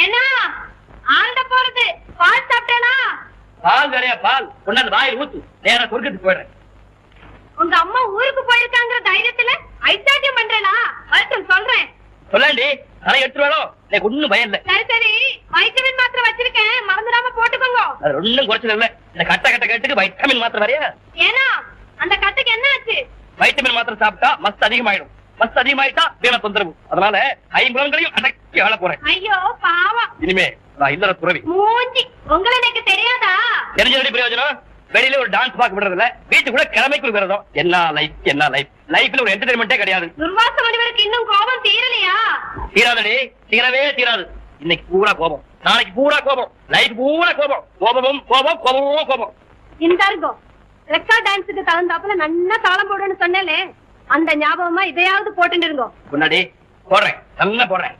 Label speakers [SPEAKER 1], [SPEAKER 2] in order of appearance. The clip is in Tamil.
[SPEAKER 1] என்ன? ஆண்ட போறது. பால் சாப்பிட்டேனா?
[SPEAKER 2] பால் வேறையா பால். கொண்டாந்து வாயில் ஊத்து. நேரா சொர்க்கத்துக்கு போயிடுறேன்
[SPEAKER 1] உங்க அம்மா ஊருக்கு போயிருக்காங்கிற தைரியத்துல ஐசாட்டியம் பண்றேனா? சொல்றேன்.
[SPEAKER 2] சொல்லாண்டி தலை எடுத்துருவாளோ? எனக்கு ஒண்ணும் பயம் இல்ல.
[SPEAKER 1] சரி சரி. வைட்டமின் மாத்திரை வச்சிருக்கேன். மறந்துடாம போட்டுக்கோங்க.
[SPEAKER 2] அது ஒண்ணும் குறைச்சல் இல்ல இந்த கட்ட கட்ட கட்டுக்கு வைட்டமின் மாத்திரை வரையா
[SPEAKER 1] ஏன்னா அந்த கட்டுக்கு என்ன ஆச்சு?
[SPEAKER 2] வைட்டமின் மாத்திரை சாப்பிட்டா மஸ்த் அதிகமாயிடும். மஸ்த் அதிகமாயிட்டா வீண தொந்தரவு. அதனால ஐம்புலங்களையும் அடக்கி ஆள போறேன்.
[SPEAKER 1] ஐயோ
[SPEAKER 2] இனிமே நான் இல்லற துறவி.
[SPEAKER 1] மூஞ்சி உங்களை எனக்கு தெரியாதா?
[SPEAKER 2] தெரிஞ்ச பிரயோஜனம்? வெளியில ஒரு டான்ஸ் பார்க்க விடுறது இல்ல வீட்டுக்குள்ள கிழமைக்கு விரதம். என்ன லைஃப் என்ன லைஃப் லைஃப்ல ஒரு என்டர்டைன்மெண்டே கிடையாது.
[SPEAKER 1] துர்வாச முனிவருக்கு இன்னும் கோபம் தீரலையா?
[SPEAKER 2] தீராதடி தீரவே தீராது. இன்னைக்கு பூரா கோபம். நாளைக்கு பூரா கோபம். லைஃப் பூரா கோபம். கோபமும் கோபம் கோபமும் கோபம்.
[SPEAKER 1] இந்த இருங்கோ ரெக்கார்ட் டான்ஸுக்கு தகுந்தாப்புல நல்லா தாளம் போடுன்னு சொன்னேலே அந்த ஞாபகமா இதையாவது போட்டுட்டு இருங்கோ.
[SPEAKER 2] முன்னாடி போடுறேன். நல்லா போடுறேன்.